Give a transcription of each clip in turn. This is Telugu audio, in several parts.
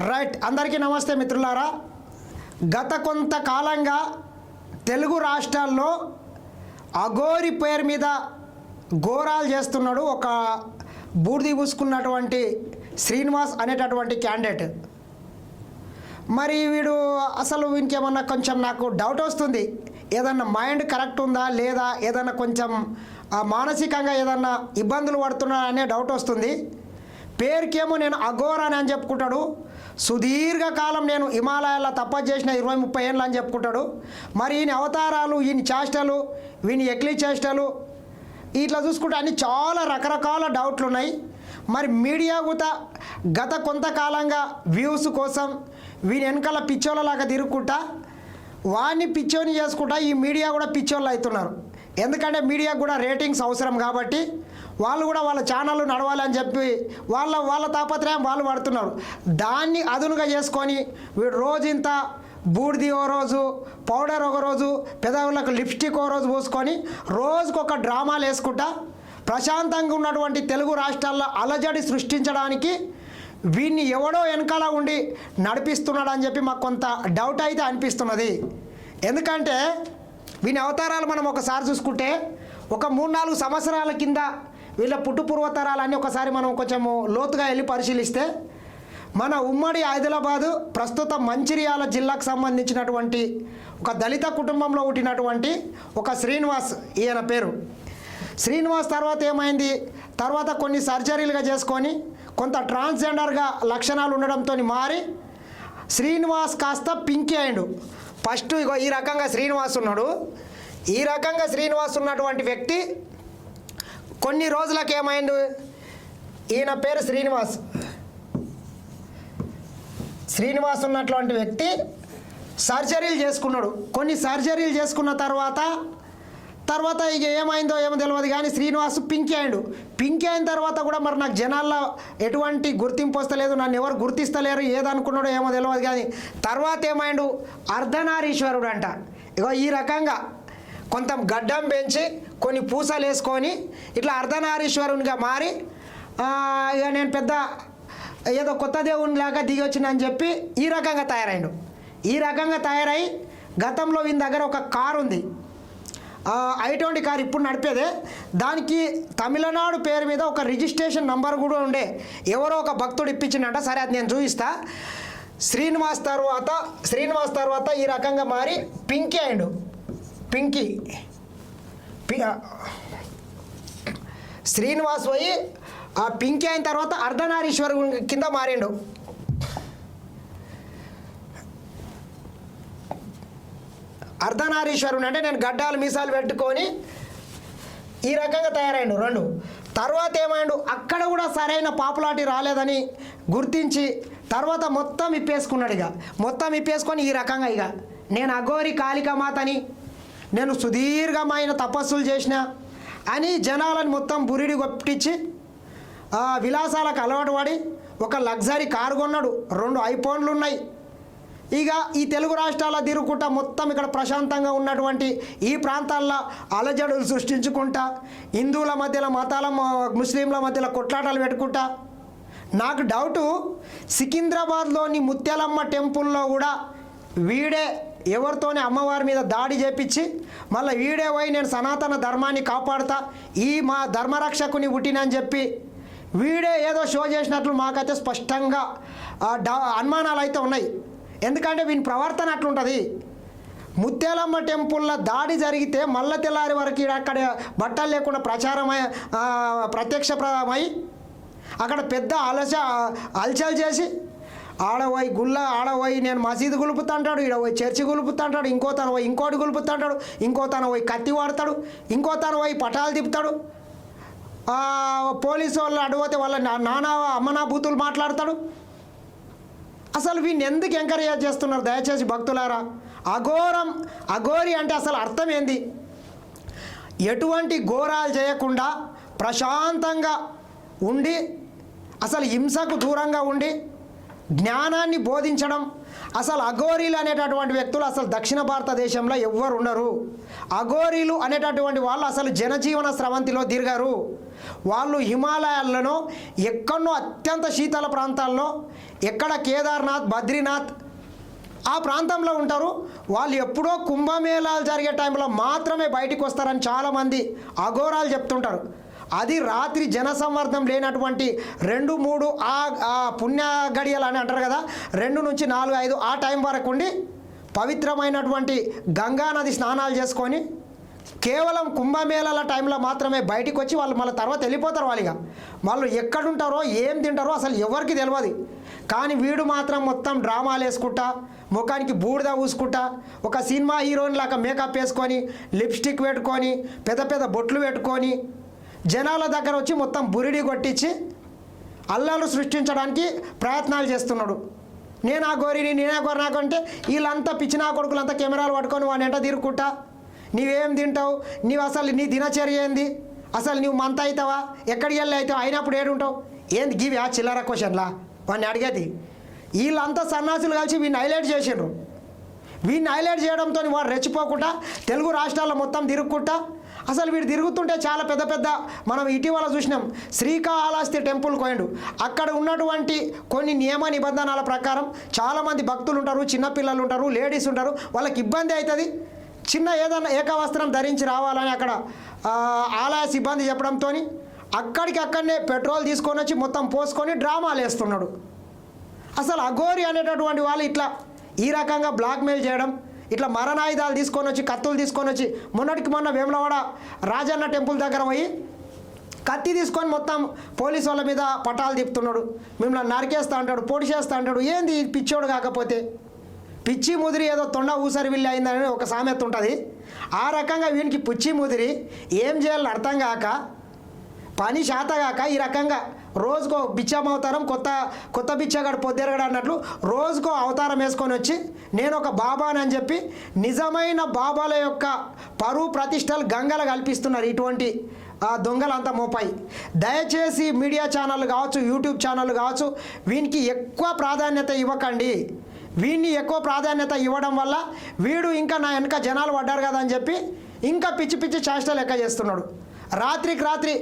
రైట్. అందరికీ నమస్తే మిత్రులారా. గత కొంతకాలంగా తెలుగు రాష్ట్రాల్లో అఘోరి పేరు మీద ఘోరాలు చేస్తున్నాడు ఒక బూర్ది పూసుకున్నటువంటి శ్రీనివాస్ అనేటటువంటి క్యాండిడేట్. మరి వీడు అసలు ఇంకేమన్నా కొంచెం నాకు డౌట్ వస్తుంది. ఏదన్నా మైండ్ కరెక్ట్ ఉందా లేదా? ఏదన్నా కొంచెం మానసికంగా ఏదన్నా ఇబ్బందులు పడుతున్నా అనే డౌట్ వస్తుంది. పేరుకేమో నేను అఘోరాని అని చెప్పుకుంటాడు. సుదీర్ఘకాలం నేను హిమాలయాల్లో తప్ప చేసిన ఇరవై ముప్పై ఏళ్ళు అని చెప్పుకుంటాడు. మరి ఈయన అవతారాలు ఈయన చేష్టలు వీని ఎక్లీ చేష్టలు ఇట్లా చూసుకుంటే అన్ని చాలా రకరకాల డౌట్లు ఉన్నాయి. మరి మీడియా కూడా గత కొంతకాలంగా వ్యూస్ కోసం వీని వెనకాల పిచ్చోళ్ళలాగా తిరుగుకుంటా వాడిని పిచ్చోని చేసుకుంటా ఈ మీడియా కూడా పిచ్చోళ్ళు అవుతున్నారు. ఎందుకంటే మీడియాకు కూడా రేటింగ్స్ అవసరం కాబట్టి వాళ్ళు కూడా వాళ్ళ ఛానళ్ళు నడవాలని చెప్పి వాళ్ళ వాళ్ళ తాపత్రయం వాళ్ళు పడుతున్నారు. దాన్ని అదునుగా చేసుకొని వీడు రోజు ఇంత బూడిది ఓ రోజు పౌడర్ ఒక రోజు పెదవులకు లిప్స్టిక్ ఓ రోజు పూసుకొని రోజుకొక డ్రామాలు వేసుకుంటా ప్రశాంతంగా ఉన్నటువంటి తెలుగు రాష్ట్రాల్లో అలజడి సృష్టించడానికి వీడిని ఎవడో వెనకాల ఉండి నడిపిస్తున్నాడు అని చెప్పి మాకు కొంత డౌట్ అయితే అనిపిస్తున్నది. ఎందుకంటే వీని అవతారాలు మనం ఒకసారి చూసుకుంటే ఒక మూడు నాలుగు సంవత్సరాల కింద వీళ్ళ పుట్టు పూర్వతరాలన్నీ ఒకసారి మనం కొంచెం లోతుగా వెళ్ళి పరిశీలిస్తే మన ఉమ్మడి హైదరాబాదు ప్రస్తుత మంచిర్యాల జిల్లాకు సంబంధించినటువంటి ఒక దళిత కుటుంబంలో పుట్టినటువంటి ఒక శ్రీనివాస్ ఈయన పేరు. శ్రీనివాస్ తర్వాత ఏమైంది? తర్వాత కొన్ని సర్జరీలుగా చేసుకొని కొంత ట్రాన్స్జెండర్గా లక్షణాలు ఉండడంతో మారి శ్రీనివాస్ కాస్త పింకీ అయిండు ఫస్ట్ ఇగో ఈ రకంగా శ్రీనివాస్ ఉన్నాడు. ఈ రకంగా శ్రీనివాస్ ఉన్నటువంటి వ్యక్తి కొన్ని రోజులకు ఏమైండు ఈయన పేరు శ్రీనివాస్. శ్రీనివాస్ ఉన్నటువంటి వ్యక్తి సర్జరీలు చేసుకున్నాడు. కొన్ని సర్జరీలు చేసుకున్న తర్వాత తర్వాత ఇక ఏమైందో ఏమో తెలియదు కానీ శ్రీనివాస్ పింక్ అయిండు పింక్ అయిన తర్వాత కూడా మరి నాకు జనాల్లో ఎటువంటి గుర్తింపు వస్తలేదు నన్ను ఎవరు గుర్తిస్తలేరు ఏదనుకున్నాడో ఏమో తెలియదు కానీ తర్వాత ఏమైండు? అర్ధనారీశ్వరుడు అంట. ఇగో ఈ రకంగా కొంత గడ్డం పెంచి కొన్ని పూసలు వేసుకొని ఇట్లా అర్ధనారీశ్వరునిగా మారి ఇక నేను పెద్ద ఏదో కొత్త దేవునిలాగా దిగి వచ్చిందని అని చెప్పి ఈ రకంగా తయారైండు. ఈ రకంగా తయారై గతంలో వీని దగ్గర ఒక కారు ఉంది ఐటువంటి కారు ఇప్పుడు నడిపేదే. దానికి తమిళనాడు పేరు మీద ఒక రిజిస్ట్రేషన్ నంబర్ కూడా ఉండే. ఎవరో ఒక భక్తుడు ఇప్పించిందంట సరే అది నేను చూపిస్తా శ్రీనివాస్ తర్వాత శ్రీనివాస్ తర్వాత ఈ రకంగా మారి పింకీ అయిండు. పింకీ. శ్రీనివాస్ పోయి ఆ పింకీ అయిన తర్వాత అర్ధనారీశ్వరు కింద మారిండు. అర్ధనారీశ్వరుని అంటే నేను గడ్డాలు మీసాలు పెట్టుకొని ఈ రకంగా తయారైండు రెండు. తర్వాత ఏమైండు? అక్కడ కూడా సరైన పాపులారిటీ రాలేదని గుర్తించి తర్వాత మొత్తం ఇప్పేసుకున్నాడు ఇక. మొత్తం ఇప్పేసుకొని ఈ రకంగా ఇక. నేను అఘోరి కాళికమాతని నేను సుదీర్ఘమైన తపస్సులు చేసిన అని జనాలను మొత్తం బురిడి కొట్టించి విలాసాలకు అలవాటు పడి ఒక లగ్జరీ కారు కొన్నాడు. రెండు ఐఫోన్లు ఉన్నాయి. ఇక ఈ తెలుగు రాష్ట్రాల తిరుగుకుంటా మొత్తం ఇక్కడ ప్రశాంతంగా ఉన్నటువంటి ఈ ప్రాంతాల్లో అలజడులు సృష్టించుకుంటా హిందువుల మధ్యలో మతాల ముస్లింల మధ్యలో కొట్లాటలు పెట్టుకుంటా. నాకు డౌటు సికింద్రాబాద్లోని ముత్యాలమ్మ టెంపుల్లో కూడా వీడే ఎవరితోనే అమ్మవారి మీద దాడి చేపించి మళ్ళీ వీడే పోయి నేను సనాతన ధర్మాన్ని కాపాడుతా ఈ మా ధర్మరక్షకుని పుట్టినని చెప్పి వీడే ఏదో షో చేసినట్లు మాకైతే స్పష్టంగా డ- అనుమానాలు అయితే ఉన్నాయి. ఎందుకంటే వీని ప్రవర్తన అట్లుంటుంది. ముత్యాలమ్మ టెంపుల్లో దాడి జరిగితే మల్ల తెల్లారి వరకు అక్కడ బట్టలు లేకుండా ప్రచారమై ప్రత్యక్ష ప్రత్యక్షమై అక్కడ పెద్ద అలస అలచలు చేసి ఆడపోయి గుళ్ళ ఆడపోయి నేను మసీదు గులుపుతుంటాడు ఈడ పోయి చర్చి గులుపుతంటాడు ఇంకో తన పోయి ఇంకోటి గులుపుతంటాడు ఇంకో తన పోయి కత్తి వాడతాడు ఇంకో తన పోయి పటాలు తిప్పుతాడు. పోలీసు వాళ్ళు అడిగితే వాళ్ళ నా- నానా అమ్మనా బూతులు మాట్లాడతాడు. అసలు వీడిని ఎందుకు ఎంకరేజ్ చేస్తున్నారు దయచేసి భక్తులారా? అఘోరం అఘోరి అంటే అసలు అర్థం ఏంది? ఎటువంటి ఘోరాలు చేయకుండా ప్రశాంతంగా ఉండి అసలు హింసకు దూరంగా ఉండి జ్ఞానాన్ని బోధించడం అసలు అఘోరీలు అనేటటువంటి వ్యక్తులు అసలు దక్షిణ భారతదేశంలో ఎవ్వరు ఉండరు. అఘోరీలు అనేటటువంటి వాళ్ళు అసలు జనజీవన స్రవంతిలో తిరగరు. వాళ్ళు హిమాలయాల్లోనో ఎక్కడో అత్యంత శీతల ప్రాంతాల్లో ఎక్కడ కేదార్నాథ్ బద్రీనాథ్ ఆ ప్రాంతంలో ఉంటారు. వాళ్ళు ఎప్పుడో కుంభమేళాలు జరిగే టైంలో మాత్రమే బయటకు వస్తారని చాలామంది అఘోరాలు చెప్తుంటారు. అది రాత్రి జనసంవర్ధం లేనటువంటి రెండు మూడు ఆ పుణ్య గడియలు అని అంటారు కదా రెండు నుంచి నాలుగు ఐదు ఆ టైం వరకు ఉండి పవిత్రమైనటువంటి గంగా నది స్నానాలు చేసుకొని కేవలం కుంభమేళాల టైంలో మాత్రమే బయటికి వచ్చి వాళ్ళు మళ్ళీ తర్వాత వెళ్ళిపోతారు వాళ్ళిగా వాళ్ళు ఎక్కడుంటారో ఏం తింటారో అసలు ఎవరికి తెలియదు కానీ వీడు మాత్రం మొత్తం డ్రామాలు వేసుకుంటా ముఖానికి బూడిద పూసుకుంటా ఒక సినిమా హీరోయిన్ లాగా మేకప్ వేసుకొని లిప్స్టిక్ పెట్టుకొని పెద్ద పెద్ద బొట్లు పెట్టుకొని జనాల దగ్గర వచ్చి మొత్తం బురిడి కొట్టించి అల్లాలు సృష్టించడానికి ప్రయత్నాలు చేస్తున్నాడు. నేను ఆ గోరిని నేనే గోరి నాకు అంటే వీళ్ళంతా పిచ్చినా కొడుకులంతా కెమెరాలు పట్టుకొని వాడిని ఎంట తీరుకుంటా. నీవేం తింటావు? నీవు అసలు నీ దినచర్య ఏంది? అసలు నువ్వు మంత అవుతావా? ఎక్కడికి వెళ్ళి అవుతావు? అయినప్పుడు ఏడుంటావు ఏంది గివి ఆ చిల్లర క్వశ్చన్లా? వాడిని అడిగేది. వీళ్ళంతా సన్నాసులు కలిసి వీడిని హైలైట్ చేసిండ్రు. వీడిని హైలైట్ చేయడంతో వాడు రెచ్చిపోకుండా తెలుగు రాష్ట్రాల్లో మొత్తం తిరుగుకుంటా అసలు వీడు తిరుగుతుంటే చాలా పెద్ద పెద్ద మనం ఇటీవల చూసినాం శ్రీకాళహస్తి టెంపుల్ పోయిండు. అక్కడ ఉన్నటువంటి కొన్ని నియమ నిబంధనల ప్రకారం చాలామంది భక్తులు ఉంటారు చిన్నపిల్లలు ఉంటారు లేడీస్ ఉంటారు వాళ్ళకి ఇబ్బంది అవుతుంది. చిన్న ఏదైనా ఏకవస్త్రం ధరించి రావాలని అక్కడ ఆలయ సిబ్బంది చెప్పడంతో అక్కడికి అక్కడనే పెట్రోల్ తీసుకొని వచ్చి మొత్తం పోసుకొని డ్రామాలు వేస్తున్నాడు. అసలు అఘోరి అనేటటువంటి వాళ్ళు ఇట్లా ఈ రకంగా బ్లాక్మెయిల్ చేయడం ఇట్లా మరణాయుధాలు తీసుకొని వచ్చి కత్తులు తీసుకొని వచ్చి మొన్నటికి మొన్న వేములవాడ రాజన్న టెంపుల్ దగ్గర పోయి కత్తి తీసుకొని మొత్తం పోలీసు వాళ్ళ మీద పటాలు తిప్పుతున్నాడు. మిమ్మల్ని నరికేస్తా అంటాడు పొడి చేస్తా అంటాడు. ఏంది పిచ్చోడు కాకపోతే? పిచ్చి ముదిరి ఏదో తొండ ఊసరి విల్లి అయిందని ఒక సామెత ఉంటుంది. ఆ రకంగా వీనికి పిచ్చి ముదిరి ఏం చేయాలని అర్థం కాక పని శాతగాక ఈ రకంగా రోజుకో బిచ్చం అవతారం కొత్త కొత్త బిచ్చగాడు పొద్దురగడు అన్నట్లు రోజుకో అవతారం వేసుకొని వచ్చి నేను ఒక బాబాని అని చెప్పి నిజమైన బాబాల యొక్క పరువు ప్రతిష్టలు గంగలు కల్పిస్తున్నారు ఇటువంటి ఆ దొంగలంతా మోపాయి దయచేసి మీడియా ఛానళ్ళు కావచ్చు యూట్యూబ్ ఛానళ్ళు కావచ్చు వీనికి ఎక్కువ ప్రాధాన్యత ఇవ్వకండి. వీడిని ఎక్కువ ప్రాధాన్యత ఇవ్వడం వల్ల వీడు ఇంకా నా వెనక జనాలు పడ్డారు కదా అని చెప్పి ఇంకా పిచ్చి పిచ్చి చేష్టలు లెక్క చేస్తున్నాడు. రాత్రికి రాత్రి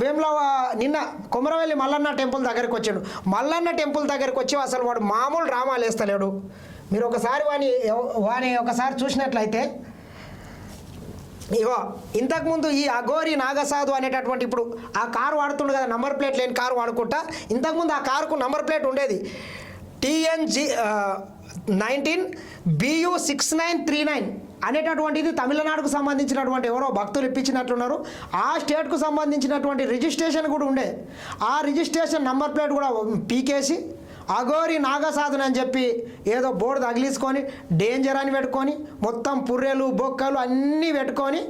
వేములవ నిన్న కొమరవెల్లి మల్లన్న టెంపుల్ దగ్గరికి వచ్చాడు. మల్లన్న టెంపుల్ దగ్గరికి వచ్చి అసలు వాడు మామూలు డ్రామాలు వేస్తలేడు మీరు ఒకసారి వాని వాని ఒకసారి చూసినట్లయితే ఇగో ఇంతకుముందు ఈ అఘోరి నాగసాధు అనేటటువంటి ఇప్పుడు ఆ కారు వాడుతుండు కదా నంబర్ ప్లేట్ లేని కారు వాడుకుంటా ఇంతకుముందు ఆ కారుకు నంబర్ ప్లేట్ ఉండేది. TNG nineteen BU six nine three nine అనేటటువంటిది తమిళనాడుకు సంబంధించినటువంటి ఎవరో భక్తులు ఇప్పించినట్లున్నారు. ఆ స్టేట్కు సంబంధించినటువంటి రిజిస్ట్రేషన్ కూడా ఉండే. ఆ రిజిస్ట్రేషన్ నంబర్ ప్లేట్ కూడా పీకేసి అఘోరి నాగసాధుని అని చెప్పి ఏదో బోర్డు తగిలించుకొని డేంజర్ అని పెట్టుకొని మొత్తం పుర్రెలు బొక్కలు అన్నీ పెట్టుకొని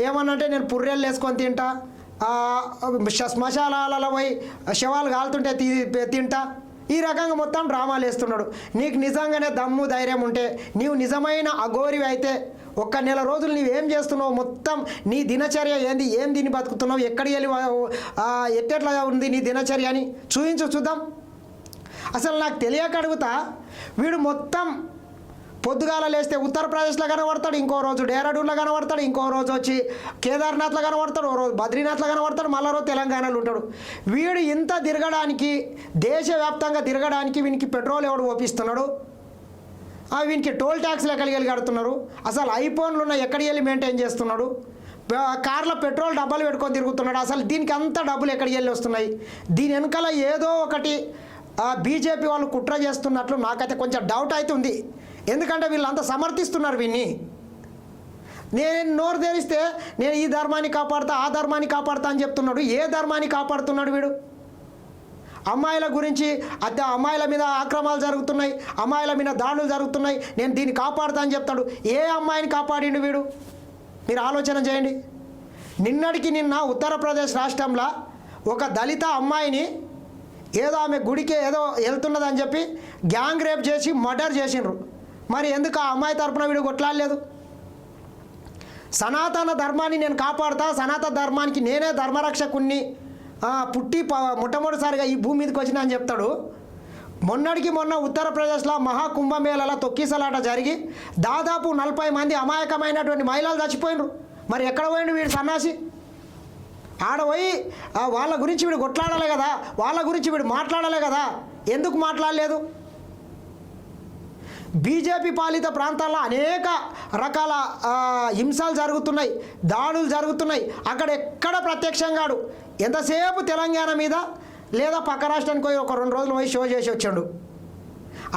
ఏమన్నంటే నేను పుర్రెలు వేసుకొని తింటా ఆ, శ్మశానాలలో పోయి శవాలు కాలుతుంటే తి- తింటా. ఈ రకంగా మొత్తం డ్రామాలు వేస్తున్నాడు నీకు నిజంగానే దమ్ము ధైర్యం ఉంటే నీవు నిజమైన అఘోరివి అయితే ఒక్క నెల రోజులు నీవేం చేస్తున్నావు? మొత్తం నీ దినచర్య ఏంది? ఏం దీన్ని బతుకుతున్నావు? ఎక్కడికి వెళ్ళి ఎట్టెట్లా ఉంది నీ దినచర్య అని చూపించు చూద్దాం. అసలు నాకు తెలియక అడుగుతా వీడు మొత్తం పొద్దుగాల లేస్తే ఉత్తరప్రదేశ్లో కనబడతాడు ఇంకో రోజు డేరాడూన్లో కనబడతాడు ఇంకో రోజు వచ్చి కేదార్నాథ్లో కనబడతాడు ఓ రోజు బద్రీనాథ్లో కనబడతాడు మళ్ళా రోజు తెలంగాణలో ఉంటాడు. వీడు ఇంత తిరగడానికి దేశవ్యాప్తంగా తిరగడానికి వీనికి పెట్రోల్ ఎవడు ఓపిస్తున్నాడు వీనికి టోల్ ట్యాక్స్లు ఎక్కడికి వెళ్ళి కడుతున్నారు. అసలు ఐఫోన్లు ఉన్న ఎక్కడికి వెళ్ళి మెయింటైన్ చేస్తున్నాడు? కార్లో పెట్రోల్ డబ్బాలు పెట్టుకొని తిరుగుతున్నాడు. అసలు దీనికి అంత డబ్బులు ఎక్కడికి వెళ్ళి వస్తున్నాయి? దీని వెనకాల ఏదో ఒకటి బీజేపీ వాళ్ళు కుట్ర చేస్తున్నట్లు నాకైతే కొంచెం డౌట్ అయితే ఉంది ఎందుకంటే వీళ్ళంతా సమర్థిస్తున్నారు వీన్ని నేను నోరు తెరిస్తే నేను ఈ ధర్మాన్ని కాపాడుతా ఆ ధర్మాన్ని కాపాడుతా అని చెప్తున్నాడు. ఏ ధర్మాన్ని కాపాడుతున్నాడు వీడు? అమ్మాయిల గురించి అత్త అమ్మాయిల మీద ఆక్రమాలు జరుగుతున్నాయి అమ్మాయిల మీద దాడులు జరుగుతున్నాయి. నేను దీన్ని కాపాడుతా అని చెప్తాడు. ఏ అమ్మాయిని కాపాడిండు వీడు? మీరు ఆలోచన చేయండి. నిన్నటికి నిన్న ఉత్తరప్రదేశ్ రాష్ట్రంలో ఒక దళిత అమ్మాయిని ఏదో ఆమె గుడికి ఏదో వెళ్తున్నదని చెప్పి గ్యాంగ్ రేప్ చేసి మర్డర్ చేసిండ్రు. మరి ఎందుకు ఆ అమ్మాయి తరపున వీడు కొట్లాడలేదు? సనాతన ధర్మాన్ని నేను కాపాడుతా సనాతన ధర్మానికి నేనే ధర్మరక్షకుణ్ణి పుట్టి మొట్టమొదటిసారిగా ఈ భూమి మీదకి వచ్చిన అని చెప్తాడు. మొన్నటికి మొన్న ఉత్తరప్రదేశ్లో మహాకుంభమేళలో తొక్కిసలాట జరిగి దాదాపు నలభై మంది అమాయకమైనటువంటి మహిళలు చచ్చిపోయినరు. మరి ఎక్కడ పోయిండు వీడు సన్నాసి? ఆడ పోయి వాళ్ళ గురించి వీడు కొట్లాడాలి కదా వాళ్ళ గురించి వీడు మాట్లాడాలి కదా ఎందుకు మాట్లాడలేదు? బీజేపీ పాలిత ప్రాంతాల్లో అనేక రకాల హింసలు జరుగుతున్నాయి దాడులు జరుగుతున్నాయి. అక్కడ ఎక్కడ ప్రత్యక్షంగాడు ఎంతసేపు తెలంగాణ మీద లేదా పక్క రాష్ట్రానికి పోయి ఒక రెండు రోజులు పోయి షో చేసి వచ్చాడు.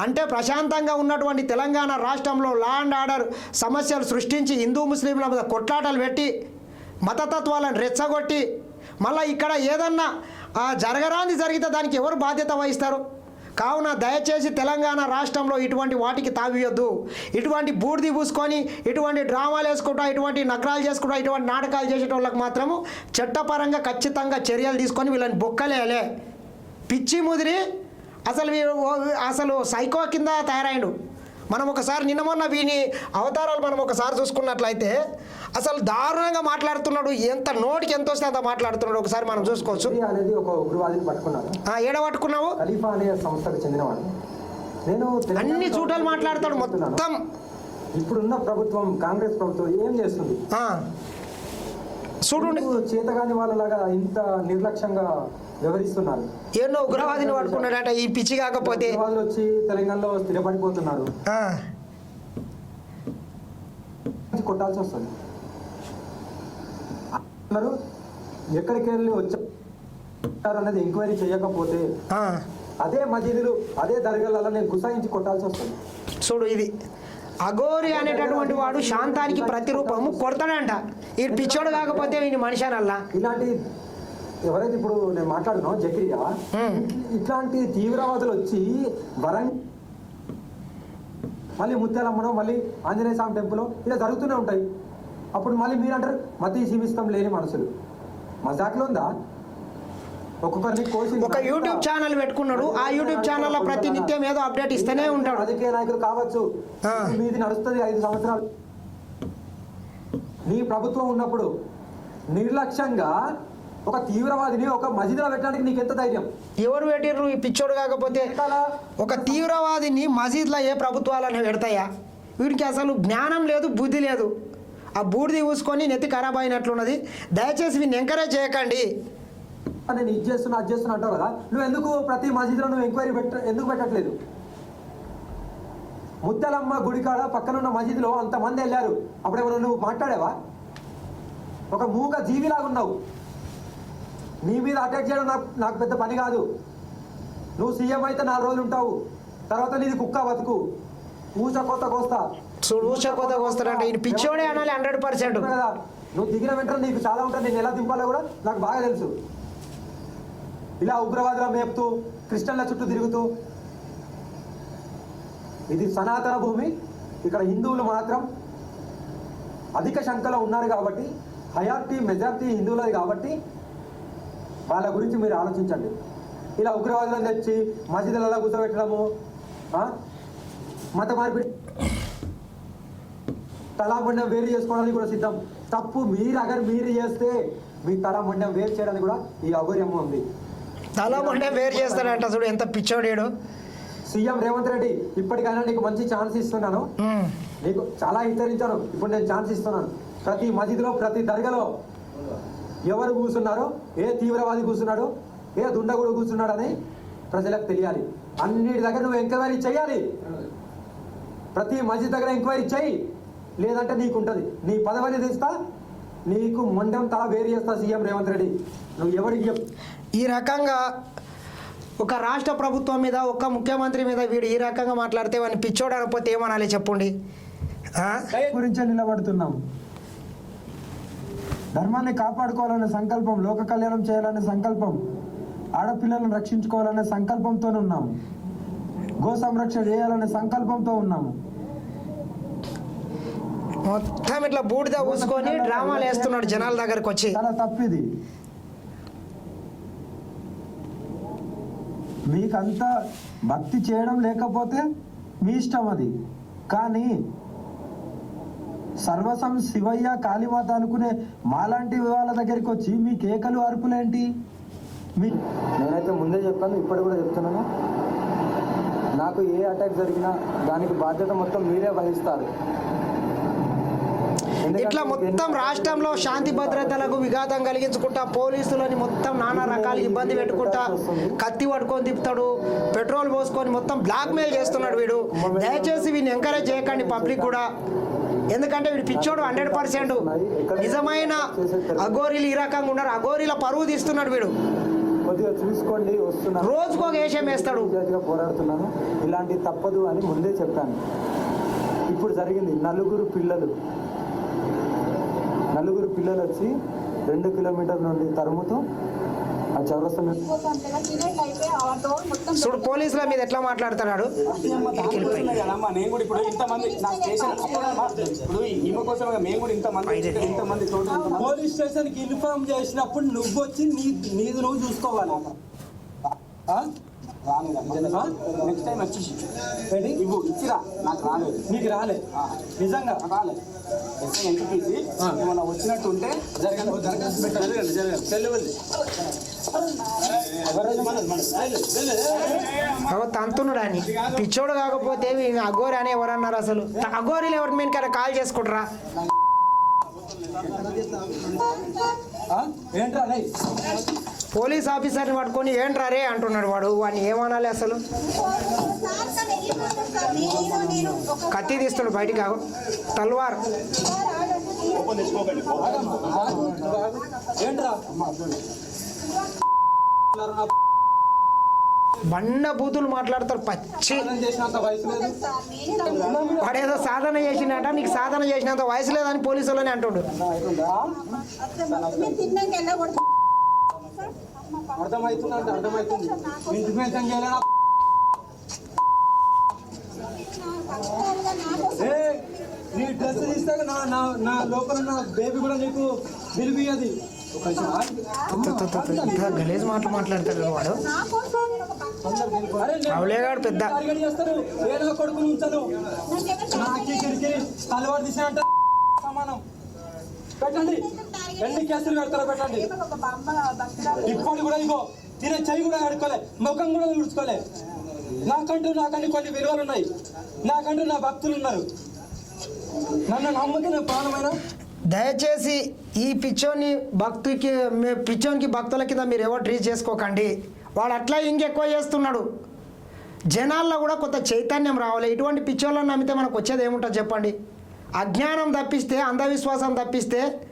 అంటే ప్రశాంతంగా ఉన్నటువంటి తెలంగాణ రాష్ట్రంలో లా అండ్ ఆర్డర్ సమస్యలు సృష్టించి హిందూ ముస్లింల మీద కొట్లాటలు పెట్టి మతతత్వాలను రెచ్చగొట్టి మళ్ళీ ఇక్కడ ఏదన్నా జరగరాంది జరిగితే దానికి ఎవరు బాధ్యత వహిస్తారు? కావున దయచేసి తెలంగాణ రాష్ట్రంలో ఇటువంటి వాటికి తావియొద్దు. ఇటువంటి బూడిది పూసుకొని ఇటువంటి డ్రామాలు వేసుకుంటా ఇటువంటి నగరాలు చేసుకుంటా ఇటువంటి నాటకాలు చేసేటోళ్ళకి మాత్రము చట్టపరంగా ఖచ్చితంగా చర్యలు తీసుకొని వీళ్ళని బొక్కలేయాలి. పిచ్చి ముదిరి అసలు అసలు సైకో కింద తయారైండు. మనం ఒకసారి నిన్న మొన్న వీని అవతారాలు మనం ఒకసారి చూసుకున్నట్లయితే అసలు దారుణంగా మాట్లాడుతున్నాడు. ఎంత నోటికి ఎంత వస్తే అంత మాట్లాడుతున్నాడు. ఒకసారి మనం చూసుకోవచ్చు. అనేది ఒక ఉగ్రవాదిని పట్టుకున్నారు ఆ, ఏడ పట్టుకున్నావు? ఖలీఫా అనే సంస్థకు చెందినవాడు. నేను అన్ని చూటలు మాట్లాడతాడు. మొత్తం. ఇప్పుడున్న ప్రభుత్వం కాంగ్రెస్ ప్రభుత్వం ఏం చేస్తుంది. చూడండి చేతగాని వాళ్ళలాగా ఇంత నిర్లక్ష్యంగా వ్యవహరిస్తున్నారు. ఎన్నో ఉగ్రవాదిని పట్టుకున్నాడట ఈ పిచ్చి కాకపోతే. వచ్చి తెలంగాణలో స్థిరపడిపోతున్నారు. కొట్టాల్సి వస్తుంది. అందరూ ఎక్కడికి వెళ్ళి వచ్చారు అనేది ఎంక్వైరీ చేయకపోతే. అదే మసీదులు అదే దర్గాలలో నేను గుసాయించి కొట్టాల్సి వస్తుంది. చూడు ఇది. అఘోరి అనేటటువంటి వాడు శాంతానికి ప్రతిరూపము కొడతాడంట. ఈ పిచ్చోడు కాకపోతే ఈయన మనిషి అనల్లా. ఇలాంటి ఎవరైతే ఇప్పుడు నేను మాట్లాడుతున్నావు జక్రియా. ఇట్లాంటి తీవ్రవాదులు వచ్చి వరంగ్ మళ్ళీ ముత్యాలమ్మడం మళ్ళీ ఆంజనేయ స్వామి టెంపుల్ ఇలా జరుగుతూనే ఉంటాయి. అప్పుడు మళ్ళీ మీరు అంటారు మతి సీమిస్తం లేని మనసులు. మజాక్లో ఉందా? ఒక్కొక్కరిని కోసి ఒక యూట్యూబ్ ఛానల్ పెట్టుకున్నాడు. ఆ యూట్యూబ్ ఛానల్లో ప్రతి నిత్యం ఏదో అప్డేట్ ఇస్తూనే ఉంటాడు. రాజకీయ నాయకులు కావచ్చు. మీది నడుస్తుంది ఐదు సంవత్సరాలు. నీ ప్రభుత్వం ఉన్నప్పుడు నిర్లక్ష్యంగా ఒక తీవ్రవాదిని ఒక మసీదులో పెట్టడానికి నీకు ఎంత ధైర్యం? ఎవరు పెట్టిర్రు? ఈ పిచ్చోడు కాకపోతే ఒక తీవ్రవాదిని మసీద్లో ఏ ప్రభుత్వాలను పెడతాయా? వీడికి అసలు జ్ఞానం లేదు బుద్ధి లేదు. ఆ బూడిది ఊసుకొని నెత్తి ఖరాబ్ అయినట్లున్నది. దయచేసి వీడిని ఎంకరేజ్ చేయకండి. నేను ఇది చేస్తున్నా అది చేస్తున్నా అంటావు కదా? నువ్వు ఎందుకు ప్రతి మసీదులో నువ్వు ఎంక్వైరీ పెట్ట ఎందుకు పెట్టట్లేదు? ముద్దలమ్మ గుడికాడ పక్కనున్న మసీదులో అంతమంది వెళ్ళారు. అప్పుడేమన్నా నువ్వు మాట్లాడావా? ఒక మూగ జీవిలాగా ఉన్నావు నీ మీద అటాక్ చేయడం నాకు నాకు పెద్ద పని కాదు. నువ్వు సీఎం అయితే నాలుగు రోజులు ఉంటావు. తర్వాత నీది కుక్క బతుకు. ఊస కొత్త కోస్తా. చూడు వస్తాడంటే ఈయన పిచ్చోడే అనాలి హండ్రెడ్ పర్సెంట్ కదా. నువ్వు దిగిన వెంటనే నీకు చాలా ఉంటుంది నేను ఎలా దింపాలో కూడా నాకు బాగా తెలుసు. ఇలా ఉగ్రవాదుల మేపుతూ క్రిస్టియన్ల చుట్టూ తిరుగుతూ. ఇది సనాతన భూమి. ఇక్కడ హిందువులు మాత్రం అధిక సంఖ్యలో ఉన్నారు కాబట్టి హయార్టీ మెజార్టీ హిందువులది కాబట్టి వాళ్ళ గురించి మీరు ఆలోచించండి. ఇలా ఉగ్రవాదులను తెచ్చి మసీదులలో కూర్చోబెట్టడము? మత మార్పిడి తలామండం వేరు చేసుకోవడానికి కూడా సిద్ధం. తప్పు మీరు అగర్ మీరు చేస్తే మీ తలామండం వేరు చేయడానికి కూడా ఈ అగౌర్యం ఉంది. తల మొండే వేరు చేస్తాడంట చూడు ఎంత పిచ్చోడేడు సీఎం రేవంత్ రెడ్డి ఇప్పటికైనా నీకు మంచి ఛాన్స్ ఇస్తున్నాను. నీకు చాలా హెచ్చరించాను. ఇప్పుడు నేను ఛాన్స్ ఇస్తున్నాను. ప్రతి మసీదులో ప్రతి దర్గాలో ఎవరు కూర్చున్నారో ఏ తీవ్రవాది కూర్చున్నాడో ఏ దుండగుడు కూర్చున్నాడని ప్రజలకు తెలియాలి. అన్నిటి దగ్గర నువ్వు ఎంక్వైరీ చేయాలి. ప్రతి మసీద్ దగ్గర ఎంక్వైరీ చేయి. లేదంటే నీకు ఉంటుంది నీ పదవిని తీస్తా నీకు మొండం తల వేరు చేస్తా సీఎం రేవంత్ రెడ్డి. నువ్వు ఎవరికి ఈ రకంగా ఒక రాష్ట్ర ప్రభుత్వం మీద ఒక ముఖ్యమంత్రి మీద వీడు ఈ రకంగా మాట్లాడితే వాడిని పిచ్చోడు అనకపోతే ఏమనాలి చెప్పండి? ఆ? గురించే నిలబడుతున్నాం. ధర్మాన్ని కాపాడుకోవాలనే సంకల్పం లోక కళ్యాణం చేయాలనే సంకల్పం ఆడపిల్లలను రక్షించుకోవాలనే సంకల్పంతో ఉన్నాము. గో సంరక్షణ చేయాలనే సంకల్పంతో ఉన్నాము. మొత్తం ఇట్లా బూడిద పూసుకొని డ్రామాలు వేస్తున్నాడు జనాల దగ్గరకు వచ్చి. చాలా తప్పిది. మీకంత భక్తి చేయడం లేకపోతే మీ ఇష్టం అది. కానీ సర్వసం శివయ్య కాళీమాత అనుకునే మాలాంటి వాళ్ళ దగ్గరికి వచ్చి మీ కేకలు అరుపులేంటి? మీ నేనైతే ముందే చెప్పాను ఇప్పుడు కూడా చెప్తున్నాను. నాకు ఏ అటాక్ జరిగినా దానికి బాధ్యత మొత్తం మీరే వహిస్తారు. ఇట్లా మొత్తం రాష్ట్రంలో శాంతి భద్రతలకు విఘాతం కలిగించుకుంటా పోలీసులని మొత్తం నానా రకాల ఇబ్బంది పెట్టుకుంటా కత్తి పట్టుకొని తిప్పుతాడు పెట్రోల్ పోసుకొని మొత్తం బ్లాక్ మెయిల్ చేస్తున్నాడు వీడు. దయచేసి వీడిని ఎంకరేజ్ చేయకండి పబ్లిక్ కూడా. ఎందుకంటే వీడు పిచ్చోడు హండ్రెడ్ పర్సెంట్. నిజమైన అఘోరీలు ఈ రకంగా ఉన్నారు. అఘోరీల పరువు తీస్తున్నాడు వీడు. కొద్దిగా చూసుకోండి వస్తున్నాను. రోజుకో వేషం వేస్తాడు. పోరాడుతున్నాను. ఇలాంటి తప్పదు అని ముందే చెప్పాను. ఇప్పుడు జరిగింది నలుగురు పిల్లలు. నలుగురు పిల్లలు వచ్చి రెండు కిలోమీటర్ల నుండి తరుముతూ చూడు పోలీసుల మీద ఎట్లా మాట్లాడుతున్నాడు? నేను కూడా ఇప్పుడు ఇంతమంది నా స్టేషన్ ఇప్పుడు ఈమె కోసం మేము కూడా ఇంతమంది ఇంతమంది పోలీస్ స్టేషన్కి ఇన్ఫార్మ్ చేసినప్పుడు నువ్వు వచ్చి నీ నీది నువ్వు చూసుకోవాలి? ఆ? నెక్స్ట్ టైం వచ్చేసి. ఇవ్వు ఇచ్చిరా. నాకు రాలేదు. నీకు రాలే నిజంగా? రాలేదు. ఎస్ఐ ఎంపీసీ ఏమన్నా వచ్చినట్టు ఉంటే జరగదు దరఖాస్తు పెట్టాలి జరగదు. జరగదు. చెల్లెవల్లి అగో తంతునుడు అని పిచ్చోడు కాకపోతే అఘోరి అని ఎవరన్నారు అసలు? అఘోరీలు ఎవరి మీద కాల్ చేసుకుంటారా? పోలీస్ ఆఫీసర్ని పట్టుకొని ఏంట్రా రే అంటున్నాడు వాడు. వాడిని ఏమనాలి అసలు? కత్తి తీస్తాడు బయటికి. తల్వార్. ఏంట్రా? బండ బూతులు మాట్లాడతారు పచ్చి. చేసినంత వయసు లేదు వాడేదో సాధన చేసినట నీకు సాధన చేసినంత వయసు లేదని పోలీసు వాళ్ళని అంటుండు. ఏ నీ డ్రెస్ తీస్తే నా నా నా లోపల ఉన్న బేబీ కూడా నీకు విలువది నిమిషం ఆగు. మాటలు మాట్లాడతాడు వాడు అవులేగాడు పెద్ద చేస్తారు ఏదో కొడుకుని ఉంచాను నాకి కిరికిరి తలవాడు తీసినంట సమానం పెట్టండి ఎన్ని కేసులు పెడతారో పెట్టండి ఇప్పుడు కూడా ఇగో తినే చెయ్యి కూడా కడుక్కోలే ముఖం కూడా ఊడ్చుకోలే నాకంటూ నాకంటూ కొన్ని విలువలు ఉన్నాయి నాకంటూ నా భక్తులు ఉన్నారు నన్ను నమ్మకం నేను ప్రాణమైన దయచేసి ఈ పిచ్చోని భక్తుకి మీ- పిచ్చోనికి భక్తుల కింద మీరు ఎవరు ట్రీట్ చేసుకోకండి. వాడు అట్లా ఇంకెక్కువ చేస్తున్నాడు. జనాల్లో కూడా కొంత చైతన్యం రావాలి. ఇటువంటి పిచ్చోళ్ళని నమ్మితే మనకు వచ్చేది ఏముంటుంది చెప్పండి? అజ్ఞానం తప్పిస్తే అంధవిశ్వాసం తప్పిస్తే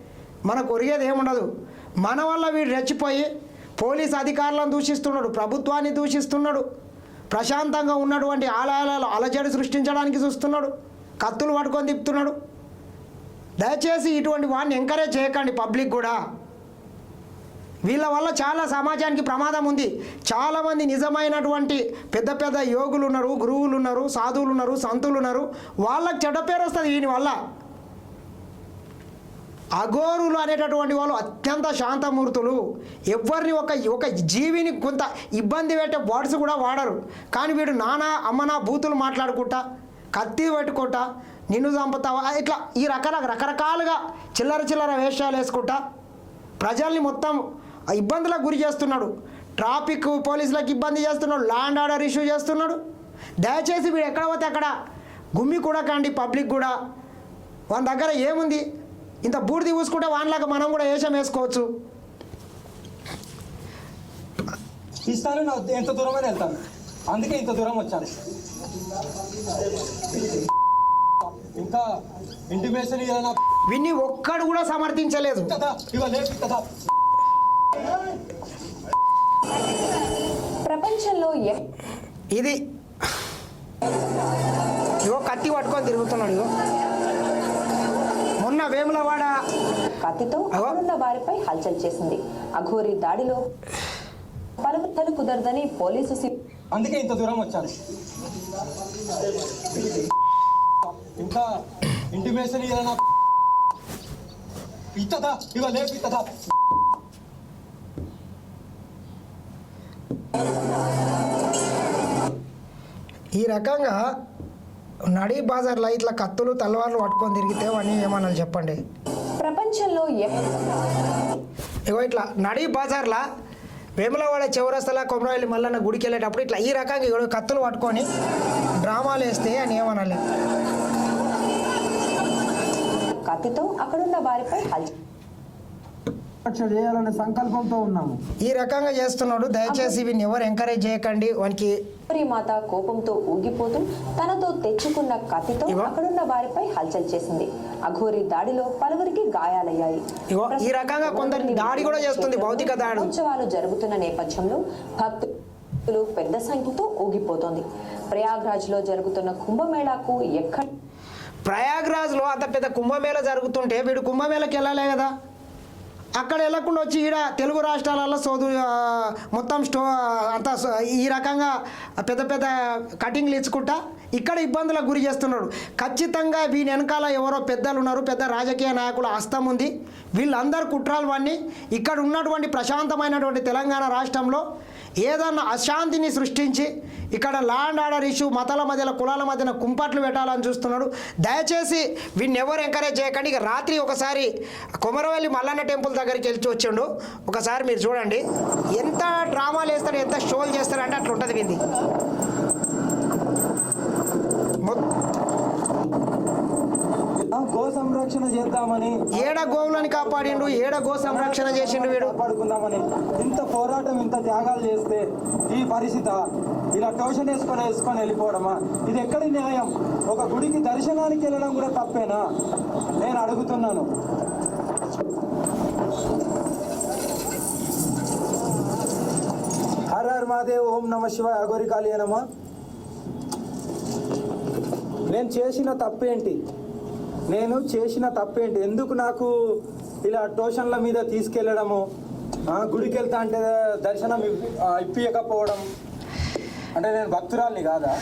మనకు ఒరిగేది ఏముండదు. మన వల్ల వీడు రెచ్చిపోయి పోలీస్ అధికారులను దూషిస్తున్నాడు ప్రభుత్వాన్ని దూషిస్తున్నాడు ప్రశాంతంగా ఉన్నటువంటి ఆలయాలలో అలజడి సృష్టించడానికి చూస్తున్నాడు కత్తులు పట్టుకొని తిప్పుతున్నాడు. దయచేసి ఇటువంటి వాడిని ఎంకరేజ్ చేయకండి పబ్లిక్ కూడా. వీళ్ళ వల్ల చాలా సమాజానికి ప్రమాదం ఉంది. చాలామంది నిజమైనటువంటి పెద్ద పెద్ద యోగులు ఉన్నారు గురువులు ఉన్నారు సాధువులు ఉన్నారు సంతులు ఉన్నారు. వాళ్ళకి చెడ్డ పేరు వస్తుంది దీనివల్ల అఘోరులు అనేటటువంటి వాళ్ళు అత్యంత శాంతమూర్తులు. ఎవరిని ఒక ఒక జీవిని కొంత ఇబ్బంది పెట్టే వర్డ్స్ కూడా వాడరు. కానీ వీడు నానా అమ్మనా బూతులు మాట్లాడుకుంటా కత్తి పెట్టుకుంటా నిన్ను చంపుతావా? ఇట్లా ఈ రకరకాల రకరకాలుగా చిల్లర చిల్లర వేషాలు వేసుకుంటా ప్రజల్ని మొత్తం ఇబ్బందులకు గురి చేస్తున్నాడు. ట్రాఫిక్ పోలీసులకు ఇబ్బంది చేస్తున్నాడు. ల్యాండ్ ఆర్డర్ ఇష్యూ చేస్తున్నాడు. దయచేసి వీడు ఎక్కడ పోతే అక్కడ గుమ్మి కూడా కాండి పబ్లిక్ కూడా. వాళ్ళ దగ్గర ఏముంది? ఇంత బూడిది పూసుకుంటే వానిలాగా మనం కూడా వేషం వేసుకోవచ్చు. ఇస్తాను ఎంత దూరమైనా వెళ్తాను. అందుకే ఇంత దూరం వచ్చాను. ఇంకా ఇంటిమేషన్ విన్ని ఒక్కడు కూడా సమర్థించలేదు. కదా ఇవ లేదు కదా. ప్రపంచంలో ఇది ఇగో కత్తి పట్టుకొని తిరుగుతున్నాడు ఇగో. మొన్న వేములవాడ కత్తితో. అక్కడున్న వారిపై హల్చల్ చేసింది. అఘోరి దాడిలో పలుకుతలు కుదరదని పోలీసు అందుకే ఇంత దూరం వచ్చాను. ఇంకా ఇంటిమేషన్ ఇవ్వాలన్నా ఇత్తదా? ఇవ లేదు ఇత్తదా? ఈ రకంగా నడి బాజార్లో ఇట్లా కత్తులు తలవార్లు పట్టుకొని తిరిగితే వాడిని ఏమన్నా చెప్పండి. ప్రపంచంలో ఇగో ఇట్లా నడి బజార్లా వేములవాడ చౌరస్తల కొమరవెల్లి మల్లన్న గుడికి వెళ్ళేటప్పుడు ఇట్లా ఈ రకంగా కత్తులు పట్టుకొని డ్రామాలు వేస్తే అని ఏమనాలి. కత్తితో అక్కడున్న వారిపై చేయాలనే సంకల్పంతో ఉన్నాము. ఈ రకంగా చేస్తున్నాడు. దయచేసి వీడిని ఎవరు ఎంకరేజ్ చేయకండి. వానికి మాత కోపంతో ఊగిపోతూ తనతో తెచ్చుకున్న కత్తితో. అక్కడున్న వారిపై హల్చల్ చేసింది. అఘోరి దాడిలో పలువురికి గాయాలయ్యాయి. ఈ రకంగా కొందరిని దాడి కూడా చేస్తుంది, భౌతిక దాడి. ఉత్సవాలు జరుగుతున్న నేపథ్యంలో భక్తులు పెద్ద సంఖ్యతో ఊగిపోతోంది. ప్రయాగ్రాజ్లో జరుగుతున్న కుంభమేళాకు ఎక్కడ ప్రయాగ్రాజ్లో అంత పెద్ద కుంభమేళ జరుగుతుంటే వీడు కుంభమేళకి వెళ్ళాలి కదా. అక్కడ వెళ్ళకుండా వచ్చి ఈడ తెలుగు రాష్ట్రాలలో సోదు మొత్తం స్టో అంతా ఈ రకంగా పెద్ద పెద్ద కటింగ్లు ఇచ్చుకుంటా ఇక్కడ ఇబ్బందులకు గురి చేస్తున్నాడు. ఖచ్చితంగా వీని వెనకాల ఎవరో పెద్దలు ఉన్నారు పెద్ద రాజకీయ నాయకుల హస్తం ఉంది. వీళ్ళందరూ కుట్రాలు వాడిని ఇక్కడ ఉన్నటువంటి ప్రశాంతమైనటువంటి తెలంగాణ రాష్ట్రంలో ఏదన్నా అశాంతిని సృష్టించి ఇక్కడ ల్యాండ్ ఆర్డర్ ఇష్యూ మతాల మధ్యన కులాల మధ్యన కుంపట్లు పెట్టాలని చూస్తున్నాడు. దయచేసి వీడిని ఎవరు ఎంకరేజ్ చేయకండి. ఇక రాత్రి ఒకసారి కొమరవల్లి మల్లన్న టెంపుల్ దగ్గరికి వెళ్ళి వచ్చిండు ఒకసారి మీరు చూడండి. ఎంత డ్రామాలు వేస్తాడు ఎంత షోలు చేస్తాడు అంటే అట్లా ఉంటుంది వీంది గో సంరక్షణ చేద్దామని. ఏడ గోవులని కాపాడిండు? ఏడ గో సంరక్షణ చేసిండు వీడు? కాపాడుకుందామని. ఇంత పోరాటం ఇంత త్యాగాలు చేస్తే ఈ పరిస్థితి. ఇలా ట్యూషన్ వేసుకొని వేసుకొని వెళ్ళిపోవడమా? ఇది ఎక్కడి న్యాయం? ఒక గుడికి దర్శనానికి వెళ్ళడం కూడా తప్పేనా? నేను అడుగుతున్నాను. హర్ హర్ మహాదేవ్ ఓం నమ శివాయ అగోరి కాళీ నమ. నేను చేసిన తప్పేంటి? నేను చేసిన తప్పేంటి? ఎందుకు నాకు ఇలా ట్యూషన్ల మీద తీసుకెళ్ళడము గుడికి వెళ్తా అంటే దర్శనం ఇప్పియకపోవడం. అంటే నేను భక్తురాల్ని కాదా?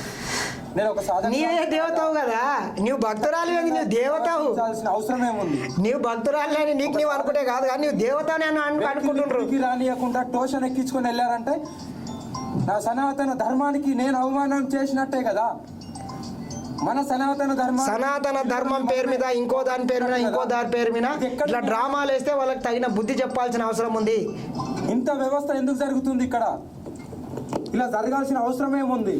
నేను ఒక సాధన నీవే దేవతావు కదా? నువ్వు భక్తురాలి నువ్వు దేవతావు. అవసరం ఏముంది? నీవు భక్తురాలి అని నీకు నీవు అనుకుంటే కాదు కానీ నువ్వు దేవతాని అని అను- అనుకుంటుండ్రు. గుడికి రానియకుండా ట్యూషన్ ఎక్కించుకొని వెళ్ళారంటే నా సనాతన ధర్మానికి నేను అవమానం చేసినట్టే కదా? మన సనాతన ధర్మం సనాతన ధర్మం పేరు మీద ఇంకో దాని పేరు మీద ఇంకో దాని పేరు మీద ఇట్లా డ్రామాలు వేస్తే వాళ్ళకి తగిన బుద్ధి చెప్పాల్సిన అవసరం ఉంది. ఇంత వ్యవస్థ ఎందుకు జరుగుతుంది ఇక్కడ? ఇలా జరగాల్సిన అవసరం ఏముంది?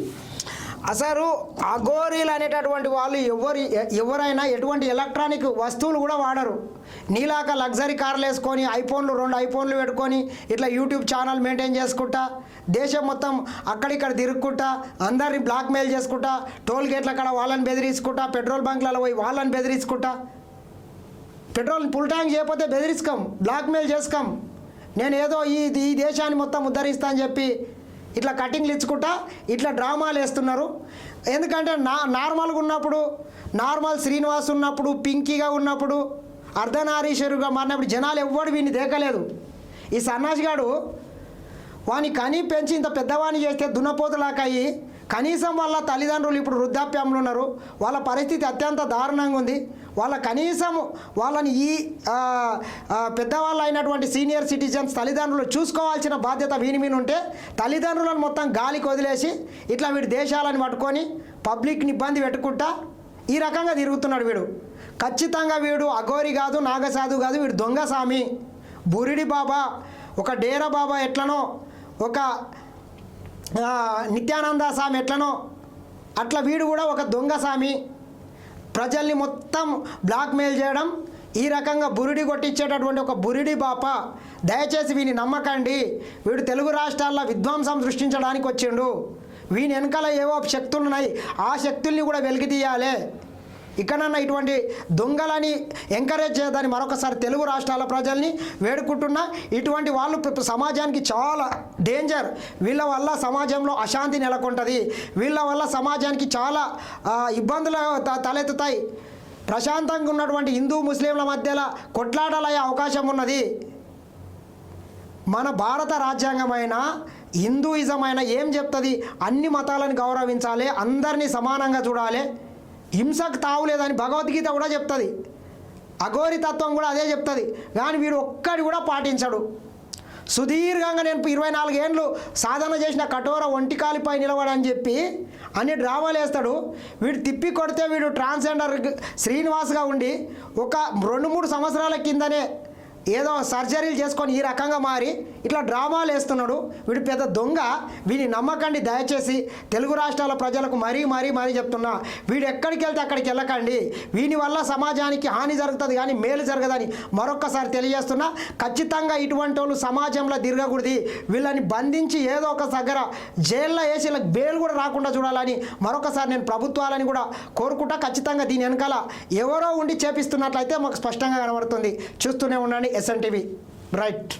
అసలు అఘోరీలు అనేటటువంటి వాళ్ళు ఎవరు ఎవరైనా ఎటువంటి ఎలక్ట్రానిక్ వస్తువులు కూడా వాడరు. నీలాక లగ్జరీ కార్లు వేసుకొని ఐఫోన్లు రెండు ఐఫోన్లు పెట్టుకొని ఇట్లా యూట్యూబ్ ఛానల్ మెయింటైన్ చేసుకుంటా దేశం మొత్తం అక్కడిక్కడ తిరుక్కుంటా అందరిని బ్లాక్మెయిల్ చేసుకుంటా టోల్ గేట్ల కాడ వాళ్ళని బెదిరించుకుంటా పెట్రోల్ బంక్లలో పోయి వాళ్ళని బెదిరించుకుంటా. పెట్రోల్ ఫుల్ ట్యాంక్ చేయకపోతే బెదిరిస్తాం బ్లాక్మెయిల్ చేసుకోం నేను ఏదో ఈ ఈ దేశాన్ని మొత్తం ఉద్ధరిస్తా అని చెప్పి ఇట్లా కటింగ్లు ఇచ్చుకుంటా ఇట్లా డ్రామాలు వేస్తున్నారు. ఎందుకంటే నా నార్మల్గా ఉన్నప్పుడు నార్మల్ శ్రీనివాస్ ఉన్నప్పుడు పింకీగా ఉన్నప్పుడు అర్ధనారీశ్వరుగా మారినప్పుడు జనాలు ఎవ్వడు వీడిని దేకలేదు. ఈ సన్నాసిగాడు వాని కని పెంచి ఇంత పెద్దవాణి చేస్తే దున్నపోతులాకయ్యి కనీసం వాళ్ళ తల్లిదండ్రులు ఇప్పుడు వృద్ధాప్యంలో ఉన్నారు వాళ్ళ పరిస్థితి అత్యంత దారుణంగా ఉంది. వాళ్ళ కనీసం వాళ్ళని ఈ పెద్దవాళ్ళు అయినటువంటి సీనియర్ సిటిజన్స్ తల్లిదండ్రులు చూసుకోవాల్సిన బాధ్యత వీని మీద ఉంటే తల్లిదండ్రులను మొత్తం గాలికి వదిలేసి ఇట్లా వీడు దేశాలను పట్టుకొని పబ్లిక్ని ఇబ్బంది పెట్టుకుంటా ఈ రకంగా తిరుగుతున్నాడు వీడు. ఖచ్చితంగా వీడు అఘోరి కాదు నాగసాధు కాదు వీడు దొంగ స్వామి బురిడి బాబా ఒక డేరా బాబా ఎట్లనో ఒక నిత్యానంద స్వామి ఎట్లనో అట్లా వీడు కూడా ఒక దొంగ స్వామి. ప్రజల్ని మొత్తం బ్లాక్మెయిల్ చేయడం ఈ రకంగా బురిడి కొట్టించేటటువంటి ఒక బురిడి బాప. దయచేసి వీని నమ్మకండి వీడు తెలుగు రాష్ట్రాల్లో విధ్వంసం సృష్టించడానికి వచ్చిండు. వీని వెనకాల ఏవో శక్తులు ఉన్నాయి ఆ శక్తుల్ని కూడా వెలికి తీయాలి ఇక్కడన్నా ఇటువంటి దొంగలని ఎంకరేజ్ చేయదని మరొకసారి తెలుగు రాష్ట్రాల ప్రజల్ని వేడుకుంటున్నా. ఇటువంటి వాళ్ళు సమాజానికి చాలా డేంజర్ వీళ్ళ వల్ల సమాజంలో అశాంతి నెలకొంటుంది. వీళ్ళ వల్ల సమాజానికి చాలా ఇబ్బందులు తలెత్తుతాయి. ప్రశాంతంగా ఉన్నటువంటి హిందూ ముస్లింల మధ్యలో కొట్లాటలయ్యే అవకాశం ఉన్నది. మన భారత రాజ్యాంగమైన హిందూయిజం అయినా ఏం చెప్తుంది? అన్ని మతాలను గౌరవించాలి అందరినీ సమానంగా చూడాలి. హింసకు తావులేదని భగవద్గీత కూడా చెప్తుంది. అఘోరి తత్వం కూడా అదే చెప్తుంది. కానీ వీడు ఒక్కడి కూడా పాటించడు. సుదీర్ఘంగా నేను ఇరవై నాలుగేండ్లు సాధన చేసిన కఠోర ఒంటికాలిపై నిలబడని చెప్పి అన్ని డ్రామాలు వేస్తాడు. వీడు తిప్పి కొడితే వీడు ట్రాన్స్జెండర్ శ్రీనివాస్గా ఉండి ఒక రెండు మూడు సంవత్సరాల కిందనే ఏదో సర్జరీలు చేసుకొని ఈ రకంగా మారి ఇట్లా డ్రామాలు వేస్తున్నాడు. వీడు పెద్ద దొంగ. వీని నమ్మకండి దయచేసి. తెలుగు రాష్ట్రాల ప్రజలకు మరీ మరీ మరీ చెప్తున్నా. వీడు ఎక్కడికి వెళ్తే అక్కడికి వెళ్ళకండి. వీని వల్ల సమాజానికి హాని జరుగుతుంది కానీ మేలు జరగదని మరొక్కసారి తెలియజేస్తున్నా. ఖచ్చితంగా ఇటువంటి వాళ్ళు సమాజంలో తిరగకూడదు. వీళ్ళని బంధించి ఏదో ఒక దగ్గర జైల్లో వేసి వీళ్ళకి బెయిల్ కూడా రాకుండా చూడాలని మరొకసారి నేను ప్రభుత్వాలని కూడా కోరుకుంటా. ఖచ్చితంగా దీని వెనకాల ఎవరో ఉండి చేపిస్తున్నట్లయితే మాకు స్పష్టంగా కనబడుతుంది. చూస్తూనే ఉండండి. ఎస్ఎన్టీవీ రైట్